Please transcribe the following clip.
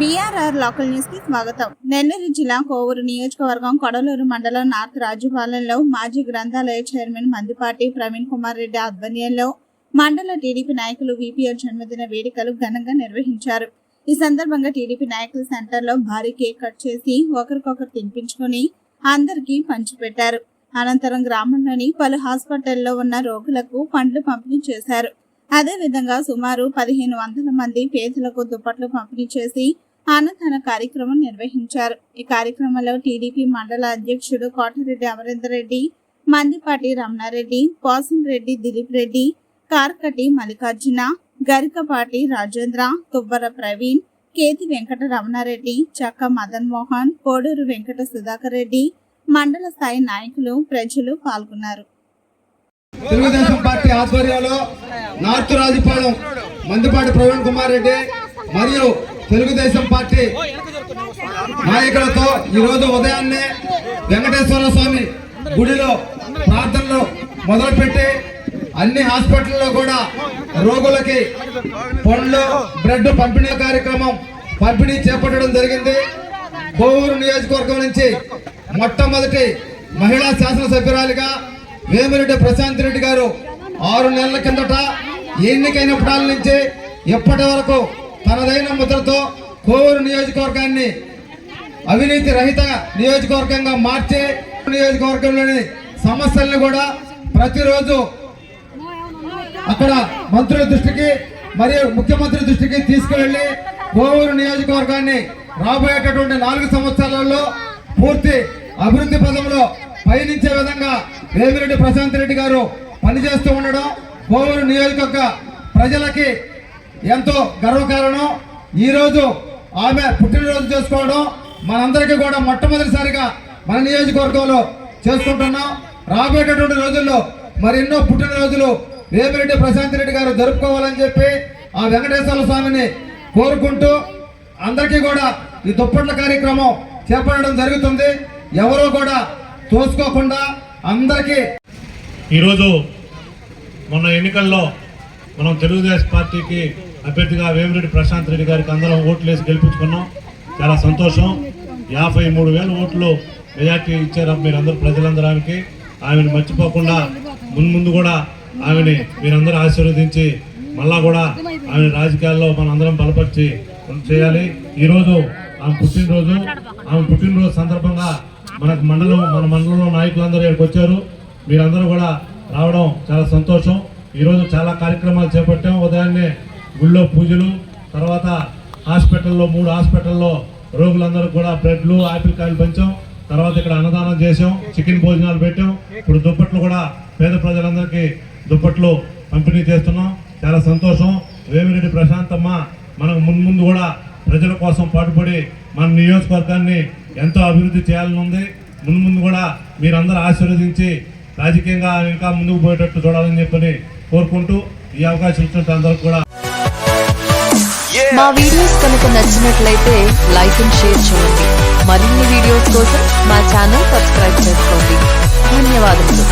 BRR local న్యూస్కి స్వాగతం. నెల్లూరు జిల్లా కోవూరు నియోజకవర్గం కొడలూరు మండలం నార్త్ రాజుపాలెంలో మాజీ గ్రంథాలయ చైర్మన్ మందిపాటి ప్రవీణ్ కుమార్ రెడ్డి ఆధ్వర్యంలో మండల టీడీపీ నాయకులు విపిఎల్ జన్మదిన వేడుకలు ఘనంగా నిర్వహించారు. ఈ సందర్భంగా టీడీపీ నాయకుల సెంటర్లో భారీ కేక్ కట్ చేసి ఒకరికొకరు తినిపించుకుని అందరికీ పంచిపెట్టారు అనంతరం గ్రామంలోని పలు హాస్పిటల్లో ఉన్న రోగులకు పండ్లు పంపిణీ చేశారు. అదేవిధంగా సుమారు పదిహేను వందల మంది పేదలకు దుప్పట్లు పంపిణీ చేసి అన్నదాన కార్యక్రమం నిర్వహించారు. ఈ కార్యక్రమంలో టీడీపీ మండల అధ్యక్షుడు కోటరెడ్డి అమరేందర్ రెడ్డి మందిపాటి రమణారెడ్డి పోసం రెడ్డి దిలీప్ రెడ్డి కార్కటి మల్లికార్జున గరికపాటి రాజేంద్ర తుబ్బర ప్రవీణ్ కేతి వెంకట రమణారెడ్డి చక్క మదన్ మోహన్ కోడూరు వెంకట సుధాకర్ రెడ్డి మండల స్థాయి నాయకులు ప్రజలు పాల్గొన్నారు. తెలుగుదేశం పార్టీ ఆధ్వర్యంలో నార్త్ రాజుపాలెం మందుపాటి ప్రవీణ్ కుమార్ రెడ్డి మరియు తెలుగుదేశం పార్టీ నాయకులతో ఈరోజు ఉదయాన్నే వెంకటేశ్వర స్వామి గుడిలో ప్రార్థనలు మొదలుపెట్టి అన్ని హాస్పిటల్లో కూడా రోగులకి పండ్లు బ్రెడ్ పంపిణీ కార్యక్రమం పంపిణీ చేపట్టడం జరిగింది. కోవూరు నియోజకవర్గం నుంచి మొట్టమొదటి మహిళా శాసనసభ్యురాలిగా వేమిరెడ్డి ప్రశాంత్ రెడ్డి గారు ఆరు నెలల కిందట ఎన్నికైనప్పటి నుంచి ఇప్పటి వరకు తనదైన ముద్రతో కోవూరు నియోజకవర్గాన్ని అవినీతి రహిత నియోజకవర్గంగా మార్చే నియోజకవర్గంలోని సమస్యలను కూడా ప్రతిరోజు అక్కడ మంత్రుల దృష్టికి మరియు ముఖ్యమంత్రి దృష్టికి తీసుకువెళ్ళి కోవూరు నియోజకవర్గాన్ని రాబోయేటటువంటి నాలుగు సంవత్సరాలలో పూర్తి అభివృద్ధి పదంలో పయనించే విధంగా వేమిరెడ్డి ప్రశాంత్ రెడ్డి గారు పనిచేస్తూ ఉండడం కోవూరు నియోజకవర్గ ప్రజలకి ఎంతో గర్వకారణం. ఈరోజు ఆమె పుట్టినరోజు చేసుకోవడం మనందరికీ కూడా మొట్టమొదటిసారిగా మన నియోజకవర్గంలో చేసుకుంటున్నాం. రాబోయేటటువంటి రోజుల్లో మరెన్నో పుట్టినరోజులు వేమిరెడ్డి ప్రశాంత్ రెడ్డి గారు జరుపుకోవాలని చెప్పి ఆ వెంకటేశ్వర స్వామిని కోరుకుంటూ అందరికీ కూడా ఈ దుప్పట్ల కార్యక్రమం చేపట్టడం జరుగుతుంది. ఎవరూ కూడా తోసుకోకుండా అందరికీ ఈరోజు మొన్న ఎన్నికల్లో మనం తెలుగుదేశం పార్టీకి అభ్యర్థిగా వేమిరెడ్డి ప్రశాంత్ రెడ్డి గారికి అందరం ఓట్లు వేసి గెలిపించుకున్నాం. చాలా సంతోషం. యాభై మూడు వేల ఓట్లు మెజార్టీ ఇచ్చారు మీరందరూ ప్రజలందరానికి. ఆమెను మర్చిపోకుండా మున్ముందు కూడా ఆమెని మీరందరూ ఆశీర్వదించి మళ్ళా కూడా ఆమె రాజకీయాల్లో మనందరం బలపరిచి చేయాలి. ఈరోజు ఆమె పుట్టినరోజు. ఆమె పుట్టినరోజు సందర్భంగా మనకు మండలం మన మండలంలో నాయకులందరూ ఇక్కడికి వచ్చారు. మీరందరూ కూడా రావడం చాలా సంతోషం. ఈరోజు చాలా కార్యక్రమాలు చేపట్టాం. ఉదయాన్నే గుళ్ళో పూజలు తర్వాత హాస్పిటల్లో మూడు హాస్పిటల్లో రోగులందరూ కూడా బ్రెడ్లు ఆపిల్ కాయలు పంచాం. తర్వాత ఇక్కడ అన్నదానం చేసాం చికెన్ భోజనాలు పెట్టాం. ఇప్పుడు దుప్పట్లు కూడా పేద ప్రజలందరికీ దుప్పట్లు పంపిణీ చేస్తున్నాం. చాలా సంతోషం. వేమిరెడ్డి ప్రశాంతమ్మ మనకు మున్ముందు కూడా ప్రజల కోసం పాటుపడి మన నియోజకవర్గాన్ని ఎంతో అభివృద్ధి చేయాలని ఉంది. మున్ముందు కూడా మీరందరూ ఆశీర్వదించి రాజకీయంగా ఇంకా ముందుకు పోయేటట్టు చూడాలని చెప్పని కోరుకుంటూ ఈ అవకాశం ఇచ్చినట్టు అందరికి కూడా మా వీడియోస్ కనుక నచ్చినట్లయితే లైక్ అండ్ షేర్ చేయండి. మరిన్ని వీడియోస్ కోసం మా ఛానల్ సబ్స్క్రైబ్ చేసుకోండి. ధన్యవాదములు.